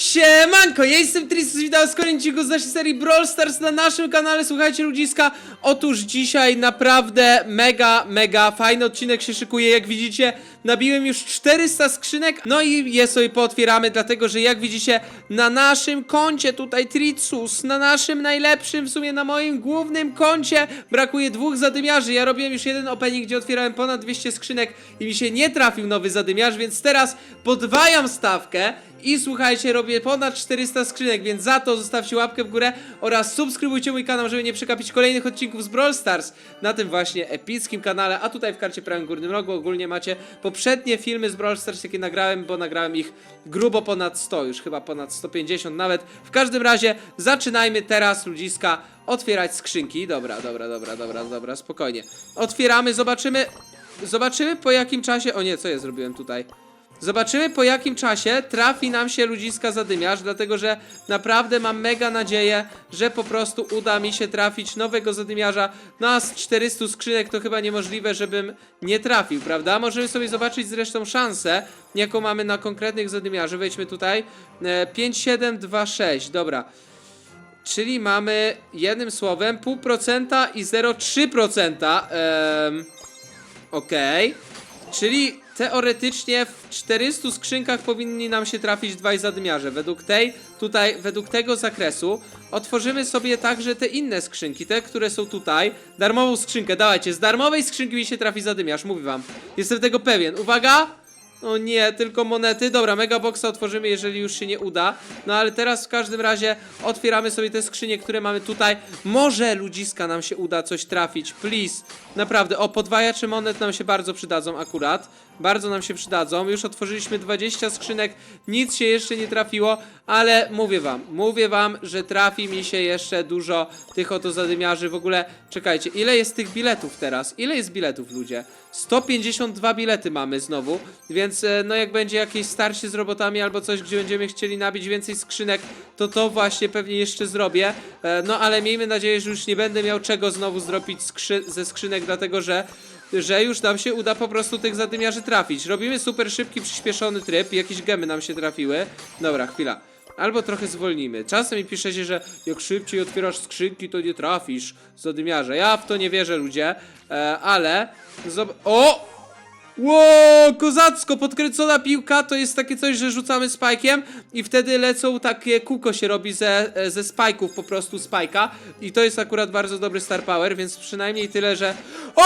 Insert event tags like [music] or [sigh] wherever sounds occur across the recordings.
Siemanko, ja jestem Tristus, witam z kolejnego z naszej serii Brawl Stars na naszym kanale, słuchajcie ludziska, otóż dzisiaj naprawdę mega, mega fajny odcinek się szykuje, jak widzicie nabiłem już 400 skrzynek, no i je sobie pootwieramy, dlatego że jak widzicie na naszym koncie tutaj Tritsus, na naszym najlepszym, w sumie na moim głównym koncie brakuje dwóch zadymiarzy, ja robiłem już jeden opening, gdzie otwierałem ponad 200 skrzynek i mi się nie trafił nowy zadymiarz, więc teraz podwajam stawkę i słuchajcie, robię ponad 400 skrzynek, więc za to zostawcie łapkę w górę oraz subskrybujcie mój kanał, żeby nie przegapić kolejnych odcinków z Brawl Stars na tym właśnie epickim kanale, a tutaj w karcie prawym górnym rogu ogólnie macie poprzednie filmy z Brawl Stars, jakie nagrałem, bo nagrałem ich grubo ponad 100, już chyba ponad 150 nawet. W każdym razie zaczynajmy teraz, ludziska, otwierać skrzynki. Dobra, dobra, dobra, dobra, dobra, spokojnie. Otwieramy, zobaczymy, zobaczymy po jakim czasie, o nie, co ja zrobiłem tutaj? Zobaczymy po jakim czasie trafi nam się ludziska zadymiarz, dlatego że naprawdę mam mega nadzieję, że po prostu uda mi się trafić nowego zadymiarza. No a z 400 skrzynek to chyba niemożliwe, żebym nie trafił, prawda? Możemy sobie zobaczyć zresztą szansę, jaką mamy na konkretnych zadymiarzy. Wejdźmy tutaj. E, 5, 7, 2, 6, dobra. Czyli mamy jednym słowem 0,5% i 0,3%. Ehm, Okej. Czyli teoretycznie w 400 skrzynkach powinni nam się trafić dwaj zadymiarze. Według tej, tutaj, według tego zakresu otworzymy sobie także te inne skrzynki, te, które są tutaj. Darmową skrzynkę, dawajcie, z darmowej skrzynki mi się trafi zadymiarz, mówię wam. Jestem tego pewien. Uwaga! O nie, tylko monety. Dobra, megaboxa otworzymy, jeżeli już się nie uda. No ale teraz w każdym razie otwieramy sobie te skrzynie, które mamy tutaj. Może ludziska nam się uda coś trafić, please. Naprawdę, o, podwajacze monet nam się bardzo przydadzą akurat. Bardzo nam się przydadzą. Już otworzyliśmy 20 skrzynek, nic się jeszcze nie trafiło, ale mówię wam, mówię wam, że trafi mi się jeszcze dużo tych oto zadymiarzy. W ogóle, czekajcie, ile jest tych biletów teraz? Ile jest biletów, ludzie? 152 bilety mamy znowu, więc e, no jak będzie jakieś starcie z robotami albo coś, gdzie będziemy chcieli nabić więcej skrzynek, to to właśnie pewnie jeszcze zrobię. E, No ale miejmy nadzieję, że już nie będę miał czego znowu zrobić skrzy ze skrzynek, dlatego że że już nam się uda po prostu tych zadymiarzy trafić. Robimy super szybki, przyspieszony tryb, jakieś gemy nam się trafiły. Dobra, chwila. Albo trochę zwolnimy. Czasem mi piszecie, że jak szybciej otwierasz skrzynki, to nie trafisz zadymiarza. Ja w to nie wierzę, ludzie. E, ale... Zob o! Ło, kozacko, podkręcona piłka to jest takie coś, że rzucamy spajkiem i wtedy lecą takie kółko się robi ze, e, ze spajków, po prostu spajka i to jest akurat bardzo dobry star power, więc przynajmniej tyle, że... O,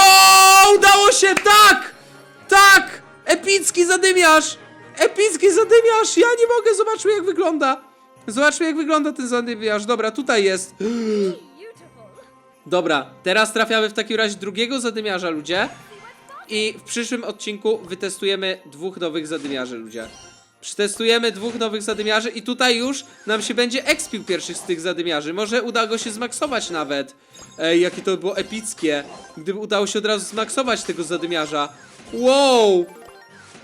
udało się, tak! Tak! Epicki zadymiarz! Epicki zadymiarz! Ja nie mogę, zobaczmy jak wygląda. Zobaczmy jak wygląda ten zadymiarz. Dobra, tutaj jest. [gasps] Dobra, teraz trafiamy w takim razie drugiego zadymiarza, ludzie. I w przyszłym odcinku wytestujemy dwóch nowych zadymiarzy, ludzie. Przetestujemy dwóch nowych zadymiarzy i tutaj już nam się będzie expił pierwszych z tych zadymiarzy. Może uda go się zmaksować nawet. Ej, jakie to by było epickie. Gdyby udało się od razu zmaksować tego zadymiarza. Wow!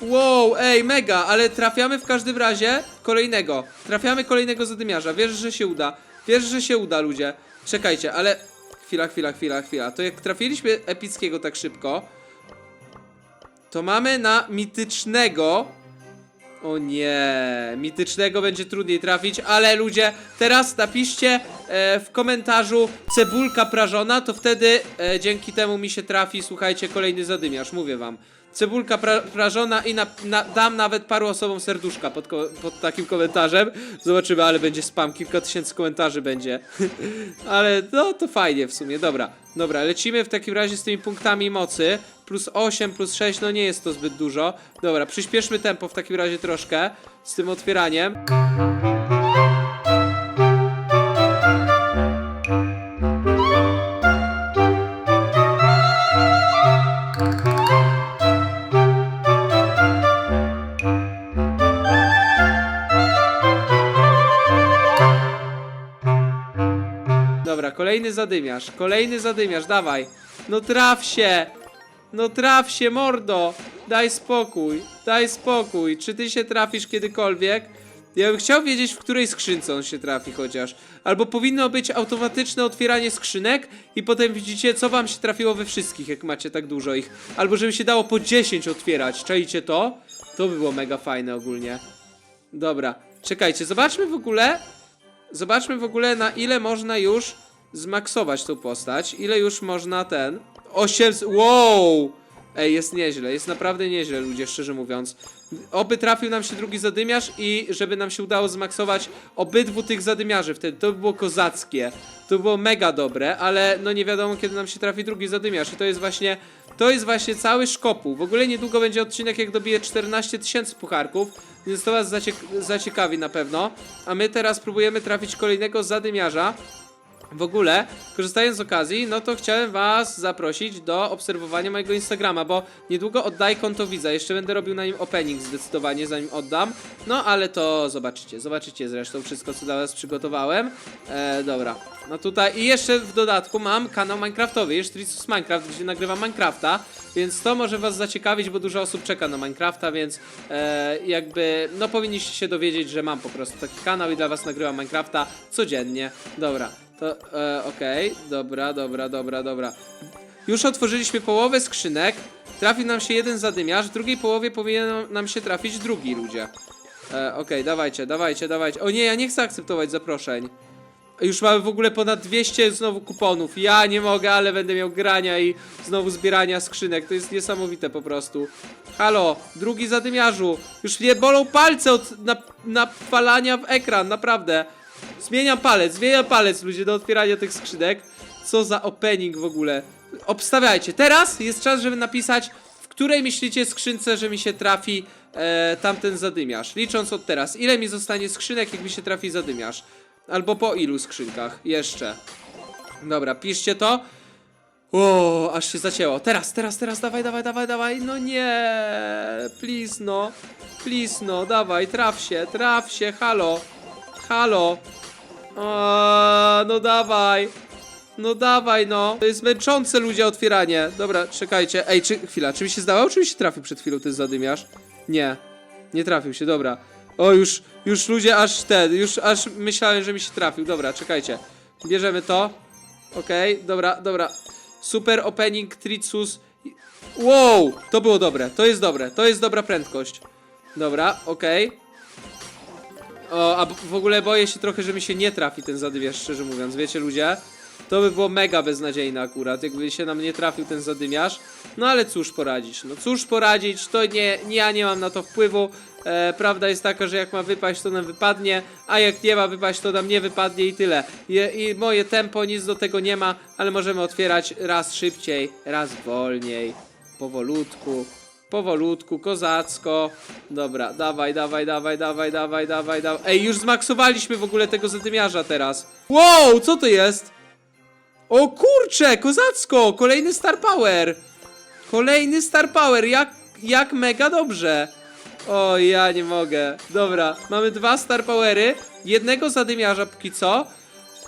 Wow, ej, mega, ale trafiamy w każdym razie kolejnego. Trafiamy kolejnego zadymiarza. Wierzę, że się uda. Wierzę, że się uda, ludzie. Czekajcie, ale... Chwila, chwila, chwila, chwila. To jak trafiliśmy epickiego tak szybko, to mamy na mitycznego. O nie, mitycznego będzie trudniej trafić, ale ludzie, teraz napiszcie e, w komentarzu cebulka prażona, to wtedy e, dzięki temu mi się trafi, słuchajcie, kolejny zadymiarz, mówię wam. Cebulka pra prażona i na, na, dam nawet paru osobom serduszka pod, pod takim komentarzem. Zobaczymy, ale będzie spam, kilka tysięcy komentarzy będzie. [laughs] ale no to fajnie w sumie, dobra. Dobra, lecimy w takim razie z tymi punktami mocy. Plus 8, plus 6, no nie jest to zbyt dużo. Dobra, przyspieszmy tempo w takim razie troszkę z tym otwieraniem. Kolejny zadymiarz, kolejny zadymiarz, dawaj. No traf się! No traf się, mordo! Daj spokój, daj spokój. Czy ty się trafisz kiedykolwiek? Ja bym chciał wiedzieć, w której skrzynce on się trafi chociaż. Albo powinno być automatyczne otwieranie skrzynek i potem widzicie, co wam się trafiło we wszystkich, jak macie tak dużo ich. Albo żeby się dało po 10 otwierać. Czajcie to? To by było mega fajne ogólnie. Dobra, Czekajcie, zobaczmy w ogóle. Zobaczmy w ogóle na ile można już zmaksować tą postać. Ile już można ten. 800. Wow! Ej, jest nieźle, jest naprawdę nieźle, ludzie, szczerze mówiąc. Oby trafił nam się drugi zadymiarz i żeby nam się udało zmaksować obydwu tych zadymiarzy wtedy. To by było kozackie. To by było mega dobre, ale no nie wiadomo kiedy nam się trafi drugi zadymiarz i to jest właśnie to jest właśnie cały szkopuł. W ogóle niedługo będzie odcinek jak dobije 14 tysięcy pucharków, więc to was zaciek zaciekawi na pewno. A my teraz próbujemy trafić kolejnego zadymiarza. W ogóle, korzystając z okazji, no to chciałem was zaprosić do obserwowania mojego Instagrama, bo niedługo oddaję konto widza, jeszcze będę robił na nim opening zdecydowanie, zanim oddam. No ale to zobaczycie, zobaczycie zresztą wszystko, co dla was przygotowałem. E, dobra, no tutaj i jeszcze w dodatku mam kanał Minecraftowy, Jesztricus Minecraft, gdzie nagrywam Minecrafta, więc to może was zaciekawić, bo dużo osób czeka na Minecrafta, więc e, jakby, no powinniście się dowiedzieć, że mam po prostu taki kanał i dla was nagrywam Minecrafta codziennie. Dobra, to e, okej, dobra, dobra, dobra, dobra. Już otworzyliśmy połowę skrzynek, trafił nam się jeden zadymiarz, w drugiej połowie powinien nam się trafić drugi ludzie. E, okej, dawajcie, dawajcie, dawajcie. O nie, ja nie chcę akceptować zaproszeń. Już mamy w ogóle ponad 200 znowu kuponów. Ja nie mogę, ale będę miał grania i znowu zbierania skrzynek. To jest niesamowite po prostu. Halo, drugi zadymiarzu. Już mnie bolą palce od nap napalania w ekran, naprawdę. Zmieniam palec, zmieniam palec, ludzie, do otwierania tych skrzynek. Co za opening w ogóle. Obstawiajcie. Teraz jest czas, żeby napisać, w której myślicie skrzynce, że mi się trafi e, tamten zadymiarz. Licząc od teraz. Ile mi zostanie skrzynek, jak mi się trafi zadymiarz? Albo po ilu skrzynkach? Jeszcze. Dobra, piszcie to. O, aż się zacięło. Teraz, teraz, teraz, dawaj, dawaj, dawaj, dawaj. No nie, please no. Please no, dawaj, traf się, traf się, halo. Halo. O, no dawaj. No dawaj, no. To jest męczące ludzie otwieranie. Dobra, czekajcie. Ej, czy, chwila, czy mi się zdawało, czy mi się trafił przed chwilą ten zadymiarz? Nie. Nie trafił się, dobra. O, już, już ludzie aż ten, już aż myślałem, że mi się trafił. Dobra, czekajcie. Bierzemy to. Okej, dobra, dobra. Super opening Tricus. Wow, to było dobre, to jest dobre, to jest dobra prędkość. Dobra, okej. O, a w ogóle boję się trochę, że mi się nie trafi ten zadymiarz, szczerze mówiąc, wiecie ludzie? To by było mega beznadziejne akurat, jakby się nam nie trafił ten zadymiarz. No ale cóż poradzić, no cóż poradzić, to nie, nie ja nie mam na to wpływu. E, prawda jest taka, że jak ma wypaść, to nam wypadnie, a jak nie ma wypaść, to nam nie wypadnie i tyle. I moje tempo nic do tego nie ma, ale możemy otwierać raz szybciej, raz wolniej, powolutku. Powolutku, kozacko. Dobra, dawaj, dawaj, dawaj, dawaj, dawaj, dawaj, dawaj. Ej, już zmaksowaliśmy w ogóle tego zadymiarza teraz. Wow, co to jest? O kurcze, kozacko! Kolejny Star Power! Kolejny Star Power, jak, jak mega dobrze! O, ja nie mogę. Dobra, mamy dwa Star Powery, jednego zadymiarza póki co.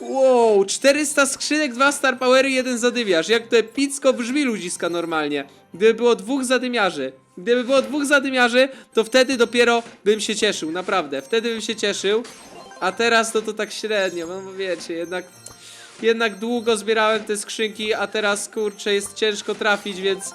Wow, 400 skrzynek, dwa Star Powery, jeden zadymiarz. Jak to epicko brzmi ludziska normalnie. Gdyby było dwóch zadymiarzy. Gdyby było dwóch zadymiarzy, to wtedy dopiero bym się cieszył, naprawdę. Wtedy bym się cieszył. A teraz to to tak średnio, no bo wiecie, jednak jednak długo zbierałem te skrzynki, a teraz kurczę jest ciężko trafić, więc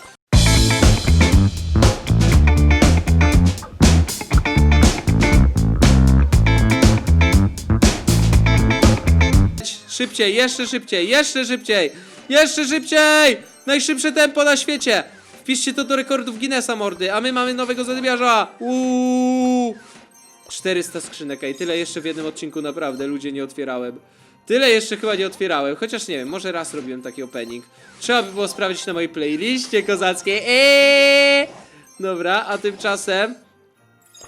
Szybciej, jeszcze szybciej, jeszcze szybciej, jeszcze szybciej! Najszybsze tempo na świecie! Wpiszcie to do rekordów Guinnessa, mordy, a my mamy nowego zadymiarza! Uuu! 400 skrzynek, ej, tyle jeszcze w jednym odcinku naprawdę, ludzie, nie otwierałem. Tyle jeszcze chyba nie otwierałem, chociaż nie wiem, może raz robiłem taki opening. Trzeba by było sprawdzić na mojej playliście kozackiej. Eee! Dobra, a tymczasem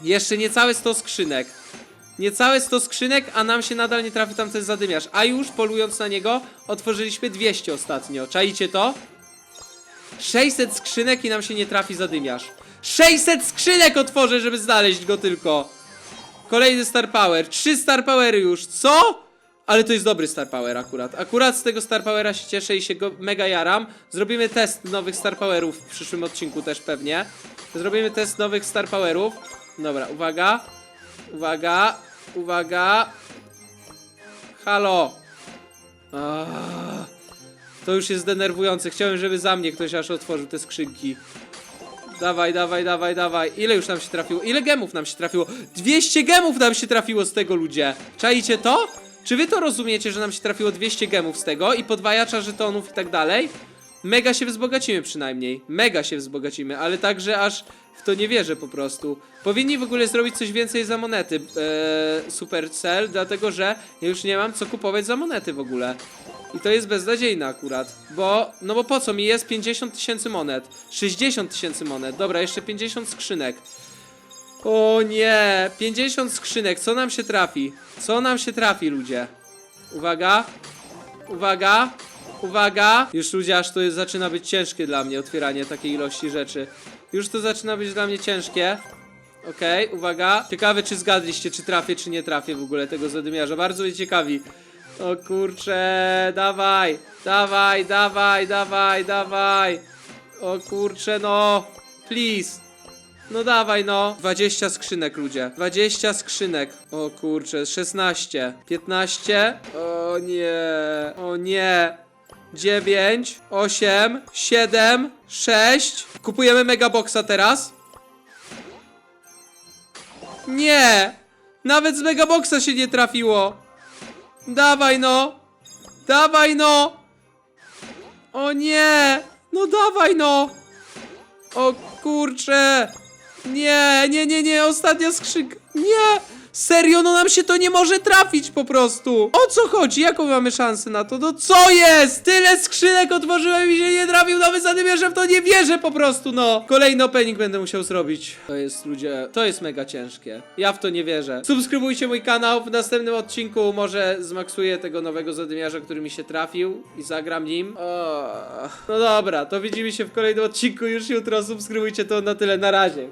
jeszcze niecałe 100 skrzynek. Niecałe 100 skrzynek, a nam się nadal nie trafi tam ten zadymiarz. A już polując na niego, otworzyliśmy 200 ostatnio. Czaicie to? 600 skrzynek i nam się nie trafi zadymiarz. 600 skrzynek otworzę, żeby znaleźć go tylko. Kolejny Star Power. Trzy Star Powery już. Co? Ale to jest dobry Star Power akurat. Akurat z tego Star Powera się cieszę i się go mega jaram. Zrobimy test nowych Star Powerów w przyszłym odcinku też pewnie. Zrobimy test nowych Star Powerów. Dobra, uwaga. Uwaga. Uwaga. Halo. Ah, to już jest denerwujące. Chciałem, żeby za mnie ktoś aż otworzył te skrzynki. Dawaj, dawaj, dawaj, dawaj. Ile już nam się trafiło? Ile gemów nam się trafiło? 200 gemów nam się trafiło z tego, ludzie. Czaicie to? Czy wy to rozumiecie, że nam się trafiło 200 gemów z tego i podwajacza żetonów i tak dalej? Mega się wzbogacimy przynajmniej. Mega się wzbogacimy, ale także aż w to nie wierzę po prostu. Powinni w ogóle zrobić coś więcej za monety e, Supercell, dlatego że ja już nie mam co kupować za monety w ogóle. I to jest beznadziejne akurat, bo, no bo po co mi jest 50 tysięcy monet, 60 tysięcy monet, dobra, jeszcze 50 skrzynek. O nie, 50 skrzynek, co nam się trafi? Co nam się trafi, ludzie? Uwaga, uwaga, uwaga. Już ludzie, aż to jest, zaczyna być ciężkie dla mnie otwieranie takiej ilości rzeczy. Już to zaczyna być dla mnie ciężkie. Okej, uwaga. Ciekawe, czy zgadliście, czy trafię, czy nie trafię w ogóle tego zadymiarza. Bardzo mnie ciekawi. O kurcze, dawaj, dawaj, dawaj, dawaj, dawaj. O kurcze, no. Please. No dawaj, no. 20 skrzynek, ludzie. 20 skrzynek. O kurcze, 16. 15. O nie. O nie. 9, 8, 7, 6. Kupujemy megaboxa teraz. Nie! Nawet z megaboxa się nie trafiło. Dawaj no! Dawaj no! O nie! No dawaj no! O kurcze! Nie, nie, nie, nie, ostatnia skrzynka. Nie! Serio, no nam się to nie może trafić po prostu. O co chodzi? Jaką mamy szansę na to? No co jest? Tyle skrzynek otworzyłem i się nie trafił nowy zadymierze, w to nie wierzę po prostu, no. Kolejny opening będę musiał zrobić. To jest, ludzie, to jest mega ciężkie. Ja w to nie wierzę. Subskrybujcie mój kanał, w następnym odcinku może zmaksuję tego nowego zadymiarza, który mi się trafił i zagram nim. O, no dobra, to widzimy się w kolejnym odcinku już jutro. Subskrybujcie to na tyle, na razie.